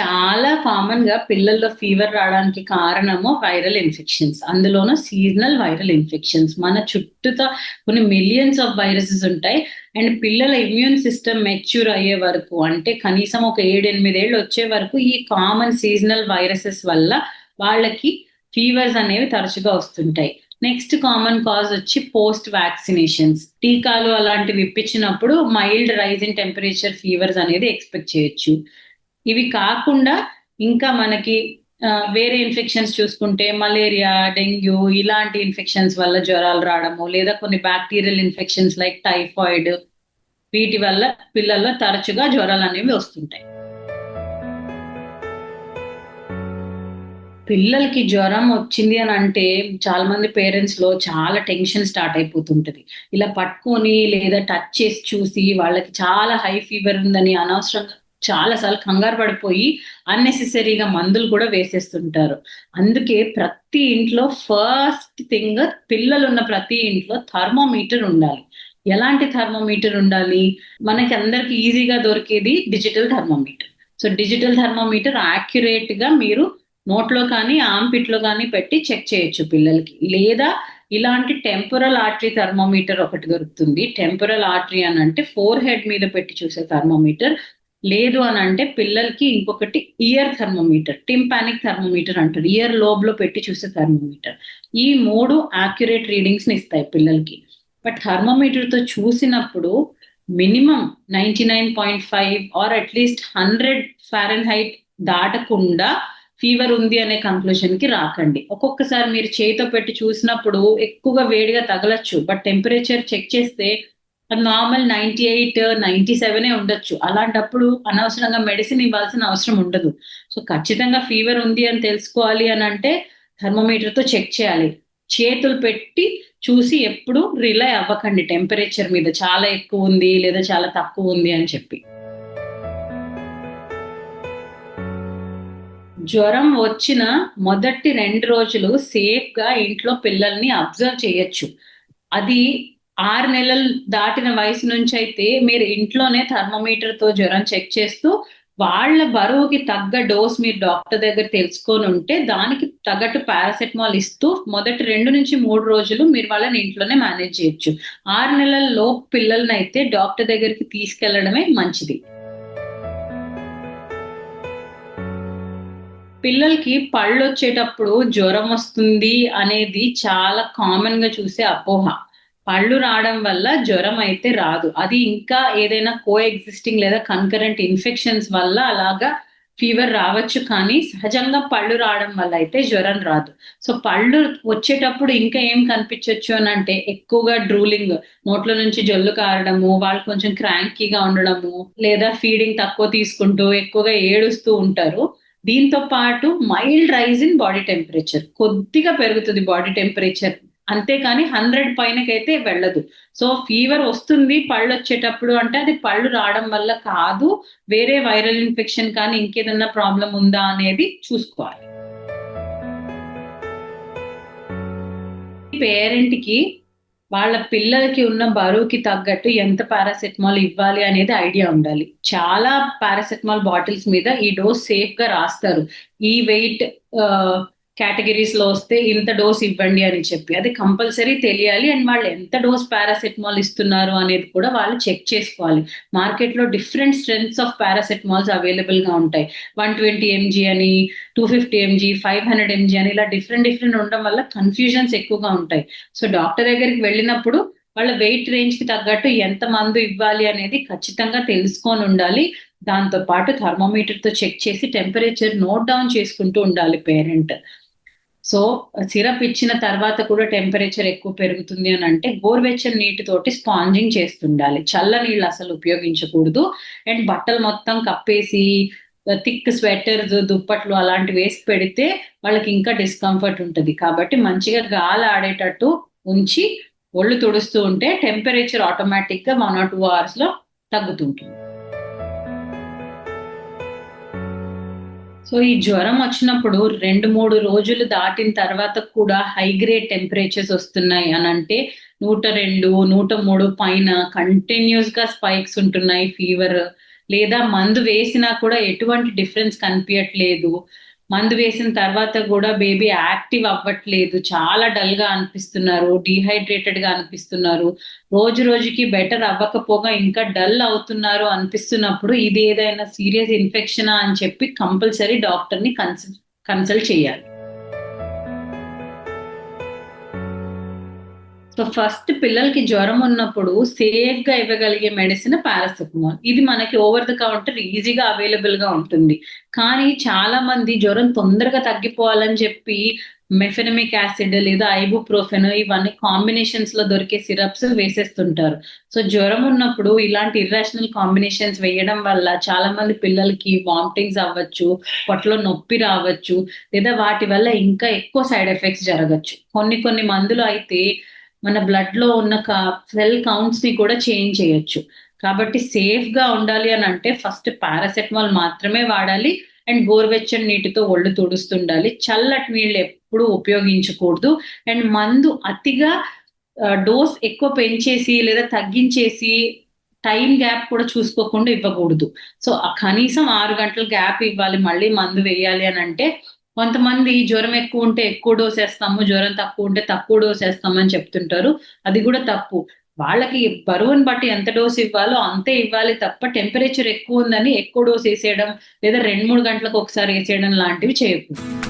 చాలా కామన్గా పిల్లల్లో ఫీవర్ రావడానికి కారణము వైరల్ ఇన్ఫెక్షన్స్ అందులోనూ సీజనల్ వైరల్ ఇన్ఫెక్షన్స్ మన చుట్టూతో కొన్ని మిలియన్స్ ఆఫ్ వైరసెస్ ఉంటాయి. అండ్ పిల్లల ఇమ్యూన్ సిస్టమ్ మెచ్యూర్ అయ్యే వరకు అంటే కనీసం ఒక ఏడెనిమిదేళ్ళు వచ్చే వరకు ఈ కామన్ సీజనల్ వైరసెస్ వల్ల వాళ్ళకి ఫీవర్స్ అనేవి తరచుగా వస్తుంటాయి. నెక్స్ట్ కామన్ కాజ్ వచ్చి పోస్ట్ వ్యాక్సినేషన్స్ టీకాలు అలాంటివి ఇప్పించినప్పుడు mild rise in temperature fevers అనేది ఎక్స్పెక్ట్ చేయొచ్చు. ఇవి కాకుండా ఇంకా మనకి వేరే ఇన్ఫెక్షన్స్ చూసుకుంటే మలేరియా డెంగ్యూ ఇలాంటి ఇన్ఫెక్షన్స్ వల్ల జ్వరాలు రావడము లేదా కొన్ని బ్యాక్టీరియల్ ఇన్ఫెక్షన్స్ లైక్ టైఫాయిడ్ వీటి వల్ల పిల్లల్లో తరచుగా జ్వరాలు అనేవి వస్తుంటాయి. పిల్లలకి జ్వరం వచ్చింది అని అంటే చాలా మంది పేరెంట్స్లో చాలా టెన్షన్ స్టార్ట్ అయిపోతుంటది. ఇలా పట్టుకొని లేదా టచ్ చేసి చూసి వాళ్ళకి చాలా హై ఫీవర్ ఉందని అనవసరంగా చాలా సార్లు కంగారు పడిపోయి అన్నెసెసరీగా మందులు కూడా వేసేస్తుంటారు. అందుకే ప్రతి ఇంట్లో ఫస్ట్ థింగ్ పిల్లలు ఉన్న ప్రతి ఇంట్లో థర్మోమీటర్ ఉండాలి. ఎలాంటి థర్మోమీటర్ ఉండాలి? మనకి అందరికి ఈజీగా దొరికేది digital thermometer so digital thermometer యాక్యురేట్గా మీరు నోట్లో కానీ ఆంపిట్లో కానీ పెట్టి చెక్ చేయొచ్చు పిల్లలకి. లేదా ఇలాంటి టెంపరల్ ఆర్టరీ థర్మోమీటర్ ఒకటి దొరుకుతుంది. టెంపరల్ ఆర్టరీ అని అంటే ఫోర్ హెడ్ మీద పెట్టి చూసే థర్మోమీటర్ లేదు అని అంటే పిల్లలకి ఇంకొకటి ఇయర్ థర్మోమీటర్ టింపానిక్ థర్మోమీటర్ అంటారు. ఇయర్ లోబ్లో పెట్టి చూసే థర్మోమీటర్ ఈ మూడు యాక్యురేట్ రీడింగ్స్ని ఇస్తాయి పిల్లలకి. బట్ థర్మోమీటర్తో చూసినప్పుడు minimum ninety nine point five or at least hundred Fahrenheit దాటకుండా ఫీవర్ ఉంది అనే కంక్లూషన్కి రాకండి. ఒక్కొక్కసారి మీరు చేతితో పెట్టి చూసినప్పుడు ఎక్కువగా వేడిగా తగలచ్చు. బట్ టెంపరేచర్ చెక్ చేస్తే నార్మల్ నైన్టీ ఎయిట్ నైన్టీ సెవెనే ఉండొచ్చు. అలాంటప్పుడు అనవసరంగా మెడిసిన్ ఇవ్వాల్సిన అవసరం ఉండదు. సో ఖచ్చితంగా ఫీవర్ ఉంది అని తెలుసుకోవాలి అని అంటే థర్మోమీటర్తో చెక్ చేయాలి. చేతులు పెట్టి చూసి ఎప్పుడు రిలై అవ్వకండి. టెంపరేచర్ మీద చాలా ఎక్కువ ఉంది లేదా చాలా తక్కువ ఉంది అని చెప్పి. జ్వరం వచ్చిన మొదటి రెండు రోజులు సేఫ్గా ఇంట్లో పిల్లల్ని అబ్జర్వ్ చేయొచ్చు. అది ఆరు నెలలు దాటిన వయసు నుంచి అయితే మీరు ఇంట్లోనే థర్మోమీటర్తో జ్వరం చెక్ చేస్తూ వాళ్ళ బరువుకి తగ్గ డోస్ మీరు డాక్టర్ దగ్గర తెలుసుకొని ఉంటే దానికి తగ్గట్టు పారాసెటమాల్ ఇస్తూ మొదటి రెండు నుంచి మూడు రోజులు మీరు వాళ్ళని ఇంట్లోనే మేనేజ్ చేయొచ్చు. ఆరు నెలల లోపు పిల్లల్ని అయితే డాక్టర్ దగ్గరికి తీసుకెళ్ళడమే మంచిది. పిల్లలకి పళ్ళు వచ్చేటప్పుడు జ్వరం వస్తుంది అనేది చాలా కామన్గా చూసే అపోహ. పళ్ళు రావడం వల్ల జ్వరం అయితే రాదు. అది ఇంకా ఏదైనా కో ఎగ్జిస్టింగ్ లేదా కన్కరెంట్ ఇన్ఫెక్షన్స్ వల్ల అలాగా ఫీవర్ రావచ్చు కానీ సహజంగా పళ్ళు రావడం వల్ల అయితే జ్వరం రాదు. సో పళ్ళు వచ్చేటప్పుడు ఇంకా ఏం కనిపించవచ్చు అని అంటే ఎక్కువగా డ్రూలింగ్ నోట్ల నుంచి జొల్లు కారడము వాళ్ళు కొంచెం క్రాంకీగా ఉండడము లేదా ఫీడింగ్ తక్కువ తీసుకుంటూ ఎక్కువగా ఏడుస్తూ ఉంటారు. దీంతో పాటు mild rise in body temperature కొద్దిగా పెరుగుతుంది బాడీ టెంపరేచర్ అంతేకాని హండ్రెడ్ పైనకైతే వెళ్ళదు. సో ఫీవర్ వస్తుంది పళ్ళు వచ్చేటప్పుడు అంటే అది పళ్ళు రావడం వల్ల కాదు వేరే వైరల్ ఇన్ఫెక్షన్ కానీ ఇంకేదన్నా ప్రాబ్లం ఉందా అనేది చూసుకోవాలి. పేరెంట్కి వాళ్ళ పిల్లలకి ఉన్న బరువుకి తగ్గట్టు ఎంత పారాసెటమాల్ ఇవ్వాలి అనేది ఐడియా ఉండాలి. చాలా పారాసెటమాల్ బాటిల్స్ మీద ఈ డోస్ సేఫ్గా రాస్తారు. ఈ వెయిట్ కేటగిరీస్లో వస్తే ఇంత డోస్ ఇవ్వండి అని చెప్పి. అది కంపల్సరీ తెలియాలి అండ్ వాళ్ళు ఎంత డోస్ పారాసెటమాల్ ఇస్తున్నారు అనేది కూడా వాళ్ళు చెక్ చేసుకోవాలి. మార్కెట్లో డిఫరెంట్ స్ట్రెంగ్స్ ఆఫ్ పారాసెటమాల్స్ అవైలబుల్గా ఉంటాయి. వన్ ట్వంటీ ఎంజీ అని two fifty MG five hundred MG అని ఇలా డిఫరెంట్ డిఫరెంట్ ఉండడం వల్ల కన్ఫ్యూజన్స్ ఎక్కువగా ఉంటాయి. సో డాక్టర్ దగ్గరికి వెళ్ళినప్పుడు వాళ్ళ వెయిట్ రేంజ్కి తగ్గట్టు ఎంత మందు ఇవ్వాలి అనేది ఖచ్చితంగా తెలుసుకొని ఉండాలి. దాంతో పాటు థర్మోమీటర్తో చెక్ చేసి టెంపరేచర్ నోట్ డౌన్ చేసుకుంటూ ఉండాలి పేరెంట్. సో సిరప్ ఇచ్చిన తర్వాత కూడా టెంపరేచర్ ఎక్కువ పెరుగుతుంది అని అంటే గోరువెచ్చని నీటితోటి స్పాంజింగ్ చేస్తుండాలి. చల్ల నీళ్ళు అసలు ఉపయోగించకూడదు. అండ్ బట్టలు మొత్తం కప్పేసి థిక్ స్వెటర్స్ దుప్పట్లు అలాంటివి వేసి పెడితే వాళ్ళకి ఇంకా డిస్కంఫర్ట్ ఉంటుంది. కాబట్టి మంచిగా గాలి ఆడేటట్టు ఉంచి ఒళ్ళు తుడుస్తూ ఉంటే టెంపరేచర్ ఆటోమేటిక్గా వన్ ఆర్ టూ అవర్స్లో తగ్గుతుంటుంది. సో ఈ జ్వరం వచ్చినప్పుడు రెండు మూడు రోజులు దాటిన తర్వాత కూడా హై గ్రేడ్ టెంపరేచర్స్ వస్తున్నాయి అని అంటే నూట రెండు నూట మూడు పైన కంటిన్యూస్గా స్పైక్స్ ఉంటున్నాయి ఫీవర్ లేదా మందు వేసినా కూడా ఎటువంటి డిఫరెన్స్ కనిపించట్లేదు మందు వేసిన తర్వాత కూడా బేబీ యాక్టివ్ అవ్వట్లేదు. చాలా డల్గా అనిపిస్తున్నారు. డిహైడ్రేటెడ్గా అనిపిస్తున్నారు. రోజు రోజుకి బెటర్ అవ్వకపోగా ఇంకా డల్ అవుతున్నారు అనిపిస్తున్నప్పుడు ఇది ఏదైనా సీరియస్ ఇన్ఫెక్షనా అని చెప్పి కంపల్సరీ డాక్టర్ని కన్సల్ట్ కన్సల్ట్ చేయాలి. సో ఫస్ట్ పిల్లలకి జ్వరం ఉన్నప్పుడు సేఫ్గా ఇవ్వగలిగే మెడిసిన్ పారాసెటమాల్ ఇది మనకి ఓవర్ ద కౌంటర్ ఈజీగా అవైలబుల్గా ఉంటుంది. కానీ చాలా మంది జ్వరం తొందరగా తగ్గిపోవాలని చెప్పి మెఫెనమిక్ యాసిడ్ లేదా ఐబుప్రోఫెన్ ఇవన్నీ కాంబినేషన్స్లో దొరికే సిరప్స్ వేసేస్తుంటారు. సో జ్వరం ఉన్నప్పుడు ఇలాంటి ఇర్రాషనల్ కాంబినేషన్స్ వేయడం వల్ల చాలా మంది పిల్లలకి వామిటింగ్స్ అవ్వచ్చు పొట్టలో నొప్పి రావచ్చు లేదా వాటి వల్ల ఇంకా ఎక్కువ సైడ్ ఎఫెక్ట్స్ జరగచ్చు. కొన్ని కొన్ని మందులు అయితే మన బ్లడ్లో ఉన్న సెల్ కౌంట్స్ని కూడా చేంజ్ చేయొచ్చు. కాబట్టి సేఫ్గా ఉండాలి అని అంటే ఫస్ట్ పారాసెటమాల్ మాత్రమే వాడాలి. అండ్ గోరువెచ్చని నీటితో ఒళ్ళు తుడుస్తుండాలి. చల్లటి నీళ్ళు ఎప్పుడు ఉపయోగించకూడదు. అండ్ మందు అతిగా డోస్ ఎక్కువ పెంచేసి లేదా తగ్గించేసి టైం గ్యాప్ కూడా చూసుకోకుండా ఇవ్వకూడదు. సో కనీసం ఆరు గంటల గ్యాప్ ఇవ్వాలి. మళ్ళీ మందు వేయాలి అని అంటే కొంతమంది జ్వరం ఎక్కువ ఉంటే ఎక్కువ డోస్ వేస్తాము జ్వరం తక్కువ ఉంటే తక్కువ డోస్ వేస్తాము అని చెప్తుంటారు. అది కూడా తప్పు. వాళ్ళకి బరువుని బట్టి ఎంత డోస్ ఇవ్వాలో అంతే ఇవ్వాలి తప్ప టెంపరేచర్ ఎక్కువ ఉందని ఎక్కువ డోస్ వేసేయడం లేదా రెండు మూడు గంటలకు ఒకసారి వేసేయడం లాంటివి చేయకూడదు.